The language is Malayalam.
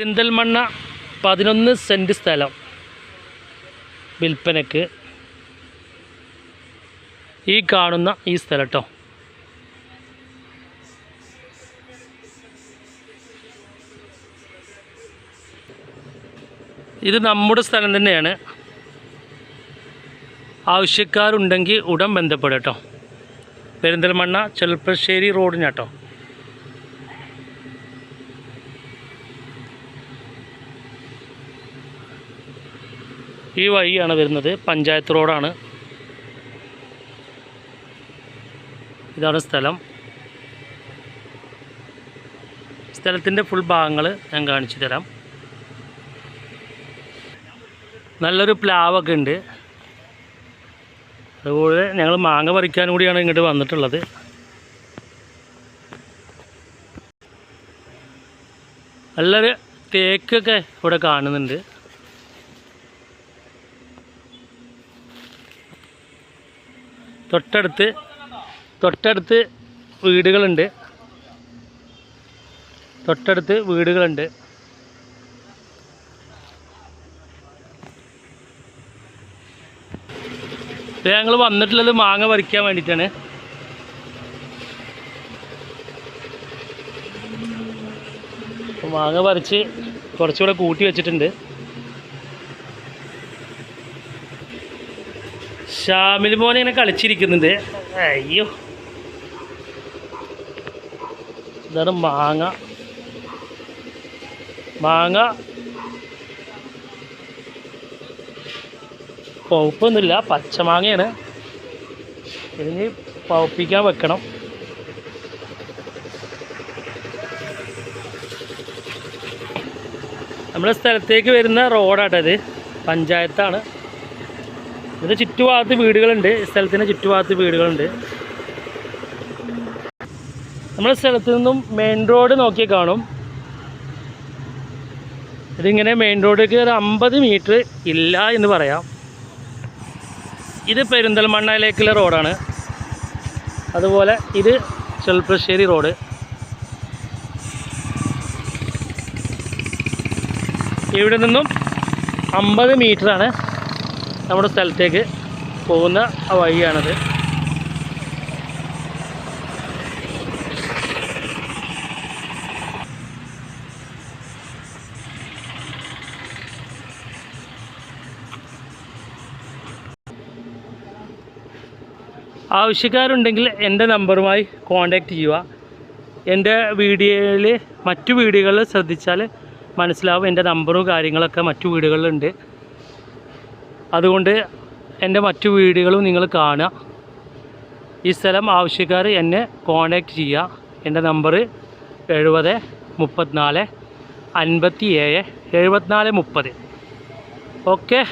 പെരിന്തൽമണ്ണ പതിനൊന്ന് സെന്റ് സ്ഥലം വിൽപ്പനക്ക് ഈ കാണുന്ന ഈ സ്ഥലം കേട്ടോ ഇത് നമ്മുടെ സ്ഥലം തന്നെയാണ്. ആവശ്യക്കാരുണ്ടെങ്കിൽ ഉടൻ ബന്ധപ്പെടും കേട്ടോ. പെരിന്തൽമണ്ണ ചെൽപ്പശ്ശേരി റോഡിനാട്ടോ. ഈ വഴിയാണ് വരുന്നത്. പഞ്ചായത്ത് റോഡാണ്. ഇതാണ് സ്ഥലം. സ്ഥലത്തിന്റെ ഫുൾ ഭാഗങ്ങൾ ഞാൻ കാണിച്ചു തരാം. നല്ലൊരു പ്ലാവൊക്കെ ഉണ്ട്. അതുപോലെ ഞങ്ങൾ മാങ്ങ പറിക്കാൻ കൂടിയാണ് ഇങ്ങോട്ട് വന്നിട്ടുള്ളത്. നല്ലൊരു തേക്കൊക്കെ ഇവിടെ കാണുന്നുണ്ട്. തൊട്ടടുത്ത് തൊട്ടടുത്ത് വീടുകളുണ്ട്. തൊട്ടടുത്ത് വീടുകളുണ്ട്. ഞങ്ങൾ വന്നിട്ടുള്ളത് മാങ്ങ പറിക്കാൻ വേണ്ടിയിട്ടാണ് മാങ്ങ പറിച്ച് കുറച്ചുകൂടെ കൂട്ടി വെച്ചിട്ടുണ്ട്. ഷാമിൽ മോനെ ഇങ്ങനെ കളിച്ചിരിക്കുന്നുണ്ട്. അയ്യോ. ഇതാണ് മാങ്ങ. മാങ്ങ. പൗപ്പൊന്നുമില്ല പച്ചമാങ്ങയാണ്. ഇതിന് പൗപ്പിക്കാൻ വെക്കണം. നമ്മുടെ സ്ഥലത്തേക്ക് വരുന്ന റോഡാട്ടത് പഞ്ചായത്താണ്. ഇതിന്റെ ചുറ്റുഭാഗത്ത് വീടുകളുണ്ട്. സ്ഥലത്തിന്റെ ചുറ്റുഭാഗത്ത് വീടുകളുണ്ട്. നമ്മുടെ സ്ഥലത്ത് നിന്നും മെയിൻ റോഡ് നോക്കി കാണും. ഇതിങ്ങനെ മെയിൻ റോഡിലേക്ക് ഒരു അമ്പത് മീറ്റർ ഇല്ല എന്ന് പറയാം. ഇത് പെരിന്തൽമണ്ണയിലേക്കുള്ള റോഡാണ് അതുപോലെ ഇത് ചെൽപ്പശ്ശേരി റോഡ് ഇവിടെ നിന്നും അമ്പത് മീറ്ററാണ് നമ്മുടെ സ്ഥലത്തേക്ക് പോകുന്ന ആ വഴിയാണത്. ആവശ്യക്കാരുണ്ടെങ്കിൽ എന്റെ നമ്പറുമായി കോൺടാക്റ്റ് ചെയ്യുക. എന്റെ വീഡിയോയിൽ മറ്റു വീഡിയോകളിൽ ശ്രദ്ധിച്ചാൽ മനസ്സിലാവും എന്റെ നമ്പറും കാര്യങ്ങളൊക്കെ മറ്റു വീടുകളിലുണ്ട് അതുകൊണ്ട് എന്റെ മറ്റു വീഡിയോകളും നിങ്ങൾ കാണുക. ഈ സ്ഥലം ആവശ്യക്കാർ എന്നെ കോൺടാക്റ്റ് ചെയ്യുക. എന്റെ നമ്പർ എഴുപത് മുപ്പത്തിനാല് അൻപത്തി ഏഴ് എഴുപത്തിനാല് മുപ്പത്. ഓക്കെ.